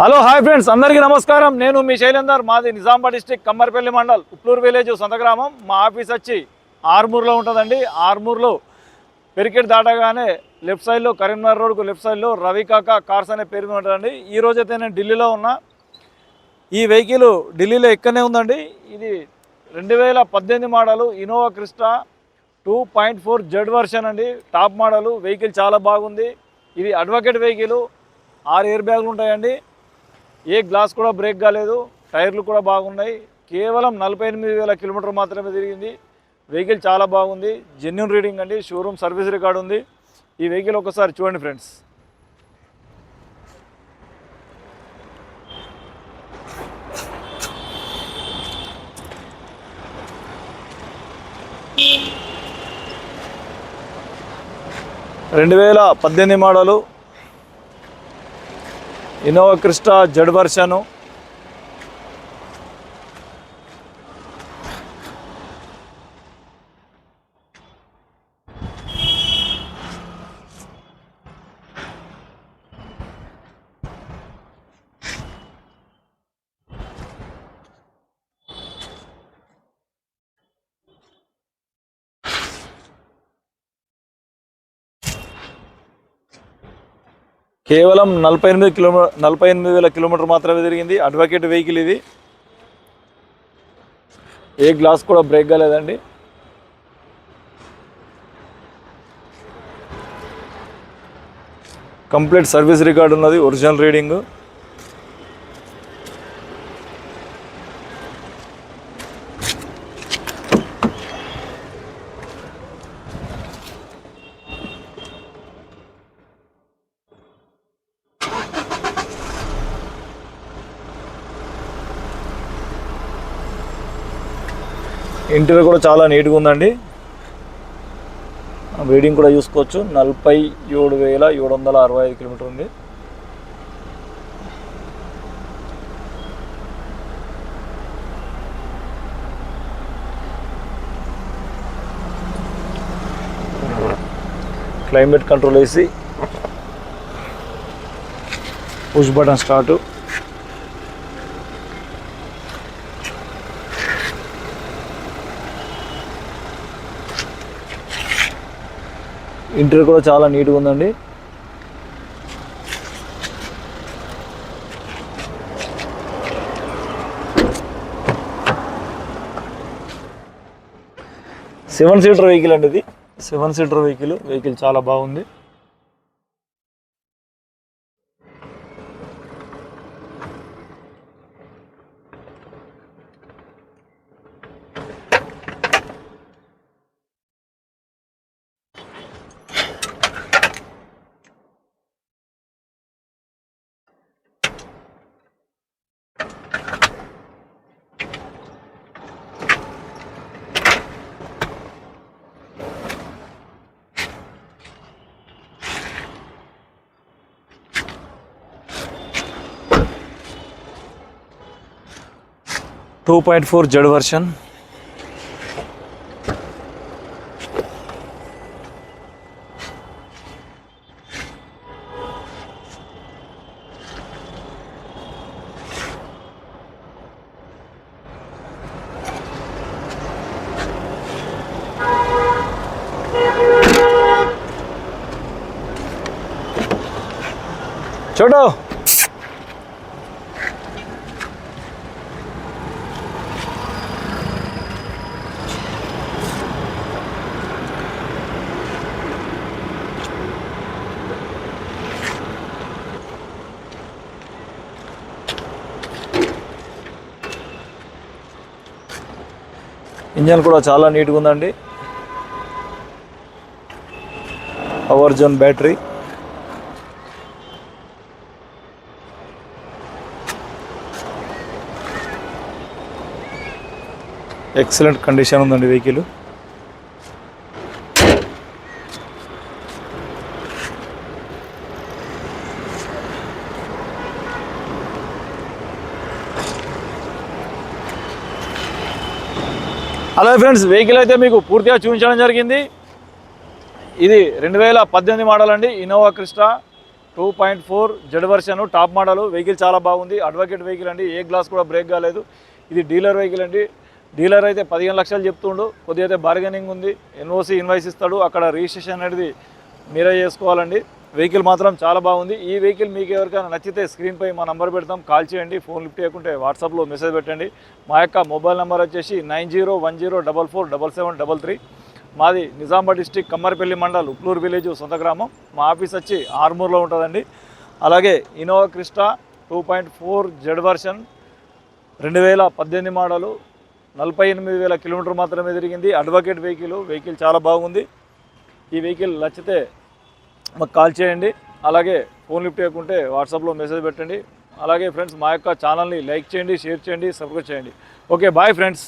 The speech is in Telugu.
Hello hi friends. అందరికీ నమస్కారం. నేను మీ శైలేందర్ మాది నిజామాబాద్ డిస్టిక్ కమ్మర్పల్లి మండల్ ఉప్లూరు విలేజ్ సొంత గ్రామం. మా ఆఫీస్ వచ్చి ఆర్మూర్లో ఉంటుందండి. ఆర్మూర్లో పెరికెట్ దాటగానే లెఫ్ట్ సైడ్లో కరీంనగర్ రోడ్కు లెఫ్ట్ సైడ్లో రవికాక కార్స్ అనే పేరు ఉంటుందండి. ఈ అయితే నేను ఢిల్లీలో ఉన్నా. ఈ వెహికల్ ఢిల్లీలో ఎక్కడనే ఉందండి. ఇది రెండు వేల పద్దెనిమిది model Innova Crysta two point four Z version అండి. Top model. వెహికల్ చాలా బాగుంది. ఇది అడ్వకేట్ వెహికల్. ఆరు ఎయిర్ బ్యాగులు ఉంటాయండి. ఏ గ్లాస్ కూడా బ్రేక్ కాలేదు టైర్లు కూడా బాగున్నాయి. కేవలం నలభై ఎనిమిది వేల కిలోమీటర్ మాత్రమే తిరిగింది. వెహికల్ చాలా బాగుంది. జెన్యున్ రీడింగ్ అండి. షోరూమ్ సర్వీస్ రికార్డు ఉంది. ఈ వెహికల్ ఒకసారి చూడండి ఫ్రెండ్స్. రెండు వేల పద్దెనిమిది మోడలు ఇన్నోవా క్రిస్టా జడ్ వర్షను కేవలం నలభై ఎనిమిది కిలోమీటర్ నలభై ఎనిమిది వేల కిలోమీటర్ మాత్రమే తిరిగింది. అడ్వకేట్ వెహికల్ ఇది. ఏ గ్లాస్ కూడా బ్రేక్ కాలేదండి. కంప్లీట్ సర్వీస్ రికార్డ్ ఉన్నది ఒరిజినల్ రీడింగ్ ఇంటీరియర్ కూడా చాలా నీట్గా ఉందండి. రీడింగ్ కూడా చూసుకోవచ్చు. నలభై ఏడు వేల ఏడు వందల అరవై ఐదు కిలోమీటర్ ఉంది. క్లైమేట్ కంట్రోల్ వేసి పుష్ బటన్ స్టార్ట్ ఇంటర్ కూడా చాలా నీట్గా ఉందండి. సెవెన్ సీటర్ వెహికల్ అండి ఇది. సెవెన్ సీటర్ వెహికల్ వెహికల్ చాలా బాగుంది. Two point four Z version చూడు ఇంజన్ కూడా చాలా నీట్గా ఉందండి. Power zone battery excellent condition ఉందండి వెహికల్ హలో ఫ్రెండ్స్ వెహికల్ అయితే మీకు పూర్తిగా చూపించడం జరిగింది. ఇది రెండు వేల పద్దెనిమిది మోడల్ అండి. Innova Crysta two point four Z version top model vehicle చాలా బాగుంది. అడ్వకేట్ వెహికల్ అండి. ఏ గ్లాస్ కూడా బ్రేక్ కాలేదు. ఇది డీలర్ వెహికల్ అండి. డీలర్ అయితే పదిహేను లక్షలు చెప్తుండు. కొద్దిగా అయితే బార్గెనింగ్ ఉంది. ఎన్ఓసి ఇన్వాయిస్ ఇస్తాడు. అక్కడ రిజిస్ట్రేషన్ అనేది మీరే చేసుకోవాలండి. వెహికల్ మాత్రం చాలా బాగుంది. ఈ వెహికల్ మీకు ఎవరికైనా నచ్చితే స్క్రీన్పై మా నంబర్ పెడతాం. కాల్ చేయండి ఫోన్ లిఫ్ట్ చేయకుంటే వాట్సాప్లో మెసేజ్ పెట్టండి. మా యొక్క మొబైల్ నెంబర్ వచ్చేసి nine zero one zero double four double seven double three. మాది నిజామాబాద్ డిస్టిక్ కమ్మరిపల్లి మండల్ ఉప్లూరు విలేజ్ సొంత గ్రామం. మా ఆఫీస్ వచ్చి ఆర్మూర్లో ఉంటుందండి. అలాగే Innova Crysta two point four Z version రెండు వేల పద్దెనిమిది మోడలు నలభై ఎనిమిది వేల కిలోమీటర్ మాత్రమే తిరిగింది. అడ్వకేట్ వెహికల్ వెహికల్ చాలా బాగుంది. ఈ వెహికల్ నచ్చితే మాకు కాల్ చేయండి. అలాగే ఫోన్ లిఫ్ట్ చేయకుంటే వాట్సాప్లో మెసేజ్ పెట్టండి. అలాగే ఫ్రెండ్స్ మా యొక్క ఛానల్ని లైక్ చేయండి షేర్ చేయండి సబ్స్క్రైబ్ చేయండి. Okay bye friends.